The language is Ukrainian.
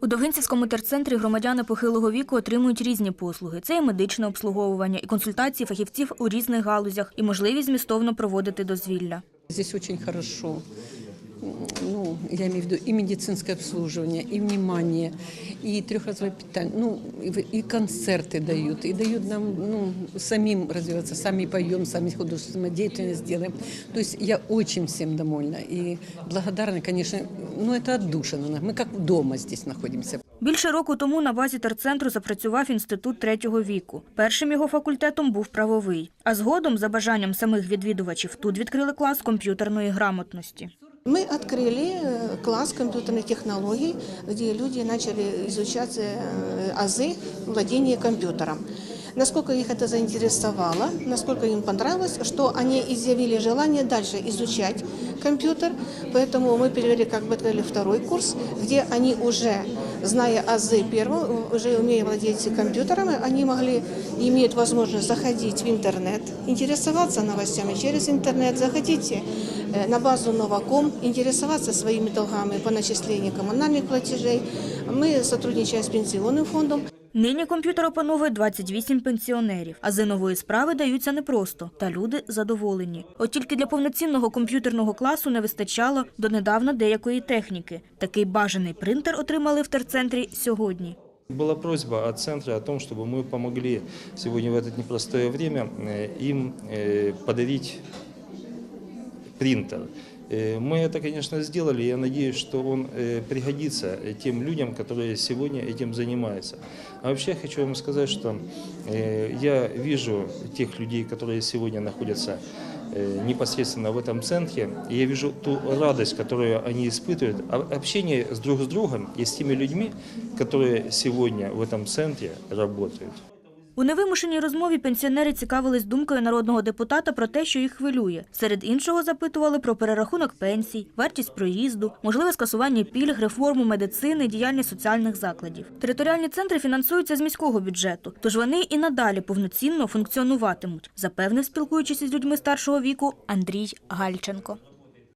У Довгинцівському терцентрі громадяни похилого віку отримують різні послуги. Це і медичне обслуговування, і консультації фахівців у різних галузях, і можливість змістовно проводити дозвілля. Здесь очень хорошо Ну, я имею в виду и медицинское обслуживание, и внимание, и трехразовое питание, ну, и, в- и концерты дают, и дают нам ну, самим развиваться, сами поем, сами художественную деятельность делаем. То есть я очень всем довольна и благодарна, конечно, ну, это отдушина. Мы как дома здесь находимся. Більше року тому на базі терцентру запрацював інститут третього віку. Першим його факультетом був правовий. А згодом, за бажанням самих відвідувачів, тут відкрили клас комп'ютерної грамотності. Мы открыли э, класс компьютерных технологий, где люди начали изучать э, азы владения компьютером. Насколько их это заинтересовало, насколько им понравилось, что они изъявили желание дальше изучать компьютер. Поэтому мы перевели, как бы открыли второй курс, где они уже, зная азы первого, уже умея владеть компьютером, они могли, имеют возможность заходить в интернет, интересоваться новостями через интернет, заходите э, на базу Новаком, интересоваться своими долгами по начислению коммунальных платежей. Мы сотрудничаем с пенсионным фондом. Нині комп'ютер опановує 28 пенсіонерів. Ази нової справи даються непросто, та люди задоволені. От тільки для повноцінного комп'ютерного класу не вистачало донедавна деякої техніки. Такий бажаний принтер отримали в терцентрі сьогодні. Была просьба от центра о том, чтобы мы помогли сегодня в это непростое время э, им э, подарить принтер. Э, Мы это, конечно, сделали. Я надеюсь, что он э, пригодится э, тем людям, которые сегодня этим занимаются. А вообще я хочу вам сказать, что э, я вижу тех людей, которые сегодня находятся э, непосредственно в этом центре, и я вижу ту радость, которую они испытывают, а- общение с друг с другом и с теми людьми, которые сегодня в этом центре работают. У невимушеній розмові пенсіонери цікавились думкою народного депутата про те, що їх хвилює. Серед іншого запитували про перерахунок пенсій, вартість проїзду, можливе скасування пільг, реформу медицини, діяльність соціальних закладів. Територіальні центри фінансуються з міського бюджету, тож вони і надалі повноцінно функціонуватимуть, запевнив, спілкуючись із людьми старшого віку, Андрій Гальченко.